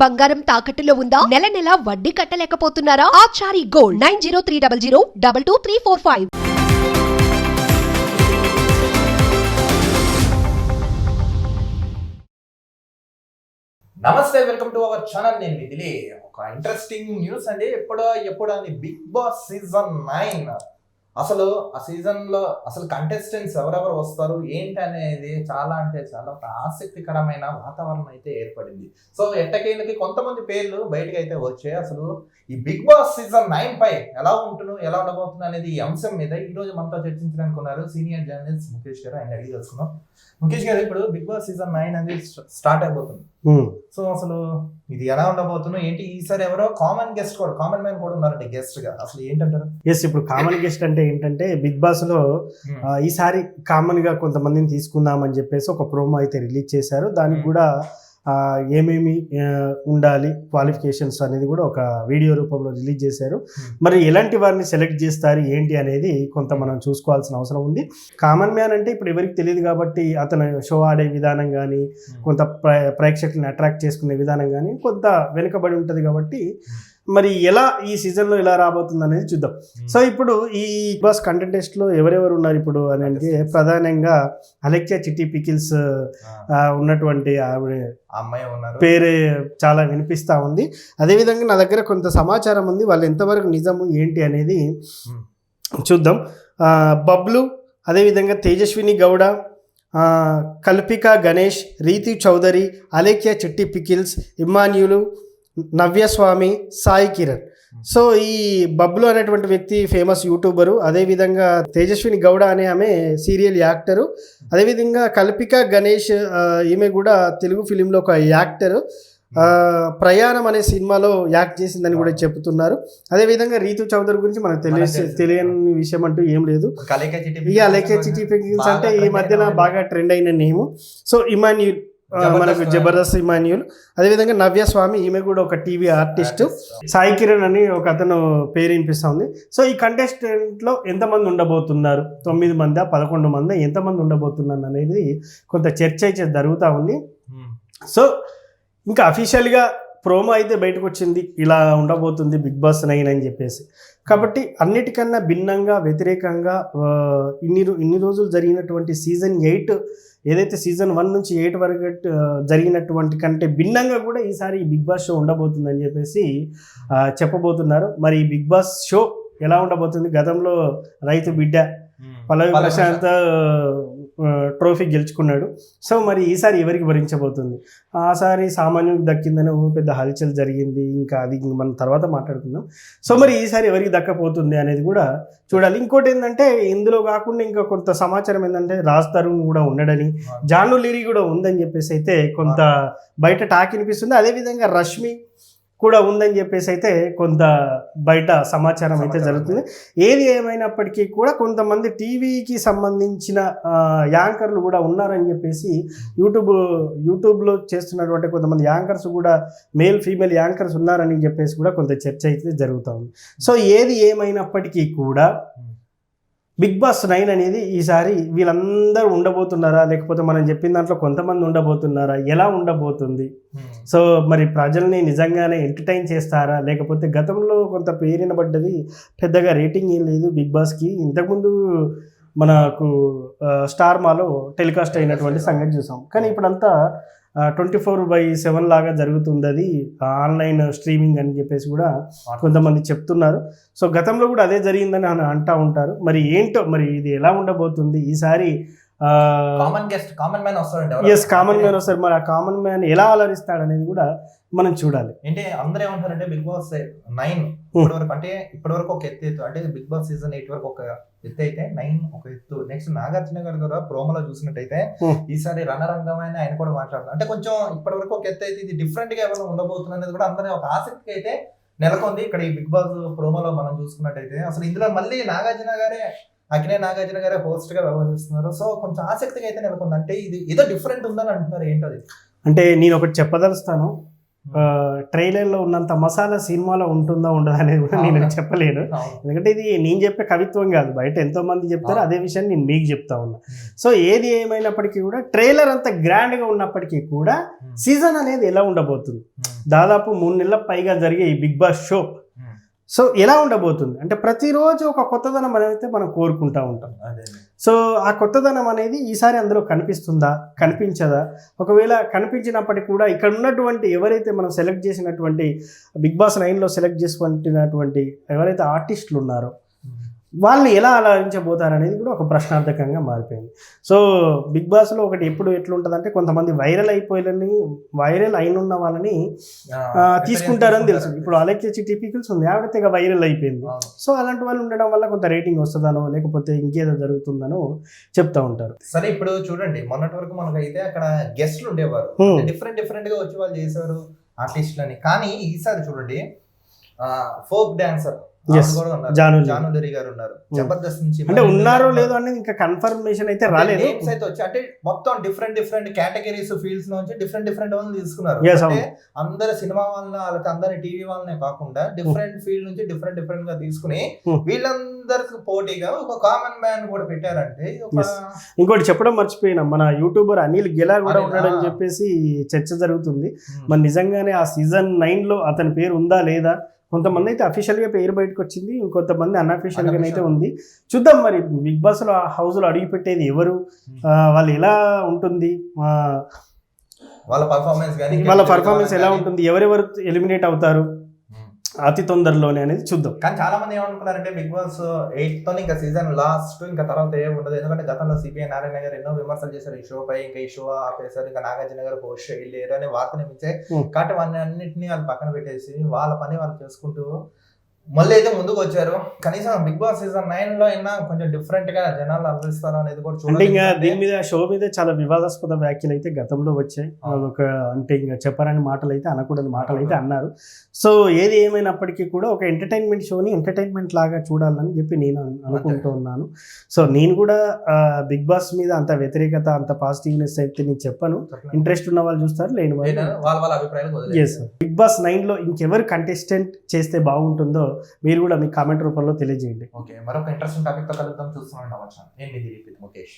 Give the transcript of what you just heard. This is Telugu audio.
బంగారం తాకట్టులో ఉందా? నెల నెల వడ్డీ కట్టలేకపోతున్నారా? Achari gold nine zero three double zero double two three four five. Namaste welcome to our channel. నేను మిథిలి. ఒక ఇంట్రెస్టింగ్ న్యూస్ అండి. ఎప్పుడో ఎప్పుడు అని బిగ్ బాస్ సీజన్ నైన్. అసలు ఆ సీజన్లో అసలు కంటెస్టెంట్స్ ఎవరెవరు వస్తారు? ఏంటి అనేది చాలా అంటే చాలా ఒక ఆసక్తికరమైన వాతావరణం అయితే ఏర్పడింది. సో ఎట్టకేళ్ళకి కొంతమంది పేర్లు బయటకు అయితే వచ్చాయి. అసలు ఈ బిగ్ బాస్ సీజన్ నైన్ పై ఎలా ఉంటును ఎలా ఉండబోతుంది అనేది ఈ అంశం మీద ఈ రోజు మనతో చర్చించడానికి ఉన్నారు సీనియర్ జర్నలిస్ట్ ముఖేష్ గారు. ఆయన అడిగి తెలుసుకున్నాం ముఖేష్ గారు ఇప్పుడు బిగ్ బాస్ సీజన్ నైన్ అనేది స్టార్ట్ అయిపోతుంది. సో అసలు ఇది ఎలా ఉండబోతుందో ఏంటి? ఈసారి ఎవరో కామన్ గెస్ట్ కూడా కామన్ మ్యాన్ కూడా ఉన్నారండి గెస్ట్గా. అసలు ఏంటంటారు? ఎస్ ఇప్పుడు కామన్ గెస్ట్ అంటే ఏంటంటే బిగ్ బాస్లో ఆ, ఈసారి కామన్గా కొంతమందిని తీసుకుందామని చెప్పేసి ఒక ప్రోమో అయితే రిలీజ్ చేశారు. దానికి Hmm. కూడా ఏమేమి ఉండాలి క్వాలిఫికేషన్స్ అనేది కూడా ఒక వీడియో రూపంలో రిలీజ్ చేశారు. Hmm. మరి ఎలాంటి వారిని సెలెక్ట్ చేస్తారు ఏంటి అనేది కొంత మనం చూసుకోవాల్సిన అవసరం ఉంది. కామన్ మ్యాన్ అంటే ఇప్పుడు ఎవరికి తెలియదు కాబట్టి అతను షో ఆడే విధానం కానీ కొంత ప్ర- ప్రేక్షకులను అట్రాక్ట్ చేసుకునే విధానం కానీ కొంత వెనుకబడి ఉంటుంది కాబట్టి మరి ఎలా ఈ సీజన్లో ఎలా రాబోతుంది అనేది చూద్దాం సో ఇప్పుడు ఈ బాస్ కంటెంటెస్ట్లో ఎవరెవరు ఉన్నారు ఇప్పుడు అని అంటే ప్రధానంగా అలెక్సా చిట్టి పికిల్స్ ఉన్నటువంటి ఆవిడ ఆ అమ్మాయి ఉన్నారు. పేరు చాలా వినిపిస్తా ఉంది. అదేవిధంగా నా దగ్గర కొంత సమాచారం ఉంది. వాళ్ళు ఎంతవరకు నిజము ఏంటి అనేది Hmm. చూద్దాం. బబ్లు అదేవిధంగా Tejaswini Gowda Kalpika Ganesh Riti Chowdary Alekhya Chitti pickles Emmanuel Navyaswamy Sai Kiran. So ఈ బబ్లు అనేటువంటి వ్యక్తి ఫేమస్ యూట్యూబరు అదేవిధంగా తేజస్విని గౌడ అనే ఆమె సీరియల్ యాక్టరు అదేవిధంగా కల్పిక గణేష్ ఈమె కూడా తెలుగు ఫిలింలో ఒక యాక్టరు ఆ, ప్రయాణం అనే సినిమాలో యాక్ట్ చేసిందని కూడా చెప్తున్నారు. అదేవిధంగా రీతు చౌదరి గురించి మనకు తెలియ. తెలియని విషయం అంటూ ఏం లేదు. ఇక అలేకే చిటి అంటే ఈ మధ్యన బాగా ట్రెండ్ అయిన నేము. సో ఇమాన్యుల్ మనకు జబర్దస్త్ ఇమాన్యుల్. అదేవిధంగా నవ్య స్వామి ఈమె కూడా ఒక టీవీ ఆర్టిస్ట్. సాయి కిరణ్ అని ఒక అతను పేరు వినిపిస్తుంది. సో ఈ కంటెస్టెంట్లో ఎంతమంది ఉండబోతున్నారు? తొమ్మిది మంది పదకొండు మంది ఎంతమంది ఉండబోతున్నారు అనేది కొంత చర్చ అయితే జరుగుతూ ఉంది. సో ఇంకా అఫీషియల్గా ప్రోమో అయితే బయటకు వచ్చింది ఇలా ఉండబోతుంది బిగ్ బాస్ నైన్ అని చెప్పేసి. కాబట్టి అన్నిటికన్నా భిన్నంగా వ్యతిరేకంగా ఇన్ని ఇన్ని రోజులు జరిగినటువంటి సీజన్ ఎయిట్ ఏదైతే సీజన్ వన్ నుంచి ఎయిట్ వరకు జరిగినటువంటి కంటే భిన్నంగా కూడా ఈసారి ఈ బిగ్ బాస్ షో ఉండబోతుందని చెప్పేసి చెప్పబోతున్నారు. మరి ఈ బిగ్ బాస్ షో ఎలా ఉండబోతుంది? గతంలో రైతు బిడ్డ పల్లవి ప్రశాంత్ ట్రోఫీ గెలుచుకున్నాడు. సో మరి ఈసారి ఎవరికి భరించబోతుంది? ఆసారి సామాన్యుడికి దక్కిందని ఓ పెద్ద హల్చల్ జరిగింది. ఇంకా అది మనం తర్వాత మాట్లాడుకుందాం. సో మరి ఈసారి ఎవరికి దక్కపోతుంది అనేది కూడా చూడాలి. ఇంకోటి ఏంటంటే ఇందులో కాకుండా ఇంకా కొంత సమాచారం ఏంటంటే రాజ్ తరుణ్ కూడా ఉండడని జాను లిరి కూడా ఉందని చెప్పేసి అయితే కొంత బయట టాక్ వినిపిస్తుంది. అదేవిధంగా రష్మి కూడా ఉందని చెప్పేసి అయితే కొంత బయట సమాచారం అయితే. జరుగుతుంది. ఏది ఏమైనప్పటికీ కూడా కొంతమంది టీవీకి సంబంధించిన యాంకర్లు కూడా ఉన్నారని చెప్పేసి యూట్యూబ్ యూట్యూబ్లో చేస్తున్నటువంటి కొంతమంది యాంకర్స్ కూడా మేల్ ఫీమేల్ యాంకర్స్ ఉన్నారని చెప్పేసి కూడా కొంత చర్చ అయితే జరుగుతూ ఉంది. సో ఏది ఏమైనప్పటికీ కూడా బిగ్ బాస్ నైన్ అనేది ఈసారి వీళ్ళందరూ ఉండబోతున్నారా? లేకపోతే మనం చెప్పిన దాంట్లో కొంతమంది ఉండబోతున్నారా? ఎలా ఉండబోతుంది? సో మరి ప్రజల్ని నిజంగానే ఎంటర్టైన్ చేస్తారా? లేకపోతే గతంలో కొంత పేరినబడ్డది పెద్దగా రేటింగ్ ఏం లేదు బిగ్ బాస్కి. ఇంతకుముందు మనకు స్టార్ మాలో టెలికాస్ట్ అయినటువంటి సంగతి చూసాం. కానీ ఇప్పుడంతా ట్వంటీ ఫోర్ బై సెవెన్ లాగా జరుగుతుంది అది ఆన్లైన్ స్ట్రీమింగ్ అని చెప్పేసి కూడా కొంతమంది చెప్తున్నారు. సో గతంలో కూడా అదే జరిగిందని అని అంటా ఉంటారు. మరి ఏంటో మరి ఇది ఎలా ఉండబోతుంది? ఈసారి common guest common man as common man వస్తారు. మరి ఆ కామన్ మ్యాన్ ఎలా అలరిస్తాడు అనేది కూడా మనం చూడాలి. ఏంటి అందరూ ఏమంటారంటే బిగ్ బాస్ నైన్ ఇప్పటి వరకు అంటే ఇప్పటి వరకు ఒక ఎత్తు ఎత్తు అంటే బిగ్ బాస్ సీజన్ ఎయిట్ వరకు ఒక ఎత్తు అయితే నైన్ ఒక ఎత్తు. నెక్స్ట్ నాగార్జున గారు కూడా ప్రోమోలో చూసినట్టయితే. ఈసారి రణరంగమైన ఆయన కూడా మాట్లాడుతున్నారు. అంటే కొంచెం ఇప్పటి వరకు ఒక ఎత్తు అయితే ఇది డిఫరెంట్గా ఏమైనా ఉండబోతుంది అనేది కూడా అందరి ఒక ఆసక్తి అయితే నెలకొంది. ఇక్కడ ఈ బిగ్ బాస్ ప్రోమోలో మనం చూసుకున్నట్టయితే అసలు ఇందులో మళ్ళీ నాగార్జున గారే అఖిలే నాగార్జున గారే హోస్ట్గా వ్యవహరిస్తున్నారు. సో కొంచెం ఆసక్తిగా అయితే నెలకొంది. అంటే ఇది ఏదో డిఫరెంట్ ఉందని అంటున్నారు ఏంటది? అంటే నేను ఒకటి చెప్పదలుస్తాను. ట్రైలర్లో ఉన్నంత మసాలా సినిమాలో ఉంటుందా ఉండదా అనేది కూడా నేను? చెప్పలేను. ఎందుకంటే ఇది నేను చెప్పే కవిత్వం కాదు బయట ఎంతో మంది చెప్తారు. అదే విషయాన్ని నేను మీకు చెప్తా ఉన్నా సో ఏది ఏమైనప్పటికీ కూడా ట్రైలర్ అంత గ్రాండ్గా ఉన్నప్పటికీ కూడా. సీజన్ అనేది ఎలా ఉండబోతుంది. దాదాపు మూడు నెలల పైగా జరిగే ఈ బిగ్ బాస్ షో. సో ఎలా ఉండబోతుంది అంటే ప్రతిరోజు ఒక కొత్తదనం అనేది మనం కోరుకుంటా ఉంటాం అదే సో ఆ కొత్తదనం అనేది ఈసారి అందులో కనిపిస్తుందా? కనిపించదా? ఒకవేళ కనిపించినప్పటికీ కూడా ఇక్కడ ఉన్నటువంటి ఎవరైతే మనం సెలెక్ట్ చేసినటువంటి బిగ్ బాస్ నైన్లో సెలెక్ట్ చేసుకుంటున్నటువంటి ఎవరైతే ఆర్టిస్టులు ఉన్నారో వాళ్ళని ఎలా అలరించబోతారు అనేది కూడా ఒక ప్రశ్నార్థకంగా మారిపోయింది. సో బిగ్ బాస్లో ఒకటి ఎప్పుడు ఎట్లుంటుందంటే కొంతమంది వైరల్ అయిపోయినని వైరల్ అయినున్న వాళ్ళని తీసుకుంటారని తెలుసు. ఇప్పుడు అలెక్చి టిపికల్స్ ఉంది ఆవిడ తెగ వైరల్ అయిపోయింది. సో అలాంటి వాళ్ళు ఉండడం వల్ల కొంత రేటింగ్ వస్తుందనో లేకపోతే ఇంకేదో జరుగుతుందనో చెప్తా ఉంటారు. సరే ఇప్పుడు చూడండి మొన్నటి వరకు మనకైతే అక్కడ గెస్ట్లు ఉండేవారు. డిఫరెంట్ డిఫరెంట్గా వచ్చి వాళ్ళు చేశారు ఆర్టిస్టులని కానీ ఈసారి చూడండి ఫోక్ డాన్సర్ జానులరి గారు ఉన్నారు. Hmm. జబర్దస్త్ నుంచి అంటే ఉన్నారో లేదో అనేది ఇంకా కన్ఫర్మేషన్ అయితే రాలేదు. నేమ్స్ అయితే వచ్చి అంటే మొత్తం డిఫరెంట్ డిఫరెంట్ కేటగిరీస్ ఫీల్డ్స్ నుంచి డిఫరెంట్ డిఫరెంట్ వాళ్ళని తీసుకున్నారు. అంటే అందరు సినిమా వాళ్ళని వాళ్ళకి అందరి టీవీ వాళ్ళనే కాకుండా డిఫరెంట్ ఫీల్డ్ నుంచి డిఫరెంట్ డిఫరెంట్గా తీసుకుని Hmm. వీళ్ళందరికి పోటీగా ఒక కామన్ మ్యాన్ కూడా పెట్టారంటే. ఇంకోటి చెప్పడం మర్చిపోయినా మన యూట్యూబర్ అనిల్ గెలా కూడా ఉన్నాడని. చెప్పేసి చర్చ జరుగుతుంది. Hmm. మరి నిజంగానే ఆ సీజన్ నైన్లో అతని పేరు ఉందా లేదా? కొంతమంది అయితే అఫీషియల్గా పేరు బయటకు వచ్చింది. ఇంకొంతమంది అన్అఫీషియల్గా అయితే. ఉంది. చూద్దాం మరి. బిగ్ బాస్లో హౌస్లో అడిగి పెట్టేది ఎవరు? ఆ, వాళ్ళు ఎలా ఉంటుంది? వాళ్ళ పర్ఫార్మెన్స్ కానీ వాళ్ళ పర్ఫార్మెన్స్ ఎలా ఉంటుంది? ఎవరెవరు ఎలిమినేట్ అవుతారు? అతి తొందరలోనే అనేది చూద్దాం. కానీ చాలా మంది ఏమనుకున్నారంటే బిగ్ బాస్ ఎయిట్తో ఇంకా సీజన్ లాస్ట్ ఇంకా తర్వాత ఏమి ఉండదు. ఎందుకంటే గతంలో సిపిఐ నారాయణ గారు ఎన్నో విమర్శలు చేశారు. ఈ షో పై ఇంకా ఈ షో ఆపేశారు. ఇంకా నాగార్జున గారు హోస్ట్ చేయలేరు అనే వార్త నిమించాయి Hmm. కాబట్టి వాళ్ళని అన్నింటినీ వాళ్ళు పక్కన పెట్టేసి వాళ్ళ పని వాళ్ళు చేసుకుంటూ మళ్ళీ అయితే ముందుకు వచ్చారు కనీసం బిగ్ బాస్ సీజన్ నైన్లో అయినా కొంచెం డిఫరెంట్గా జనాలు అనిపిస్తారు అనేది కూడా చూడాలి ఇంకా దీని మీద షో మీద చాలా వివాదాస్పద వ్యాఖ్యలు అయితే గతంలో వచ్చాయి. ఒక అంటే ఇంకా చెప్పరని మాటలు అయితే అనకూడని మాటలు అయితే అన్నారు. సో ఏది ఏమైనప్పటికీ కూడా ఒక ఎంటర్టైన్మెంట్ షోని ఎంటర్టైన్మెంట్ లాగా చూడాలని చెప్పి నేను అను- అనుకుంటూ ఉన్నాను. సో నేను కూడా బిగ్ బాస్ మీద అంత వ్యతిరేకత అంత పాజిటివ్నెస్ అయితే నేను చెప్పను. ఇంట్రెస్ట్ ఉన్న వాళ్ళు చూస్తారు లేని వాళ్ళు బిగ్ బాస్ నైన్లో ఇంకెవరు కంటెస్టెంట్ చేస్తే బాగుంటుందో మీరు కూడా మీ కామెంట్ రూపంలో తెలియజేయండి. ఓకే మరొక ఇంట్రెస్టింగ్ టాపిక్తో కలుద్దాం. చూస్తున్నాం నేను నిధి ముఖేష్.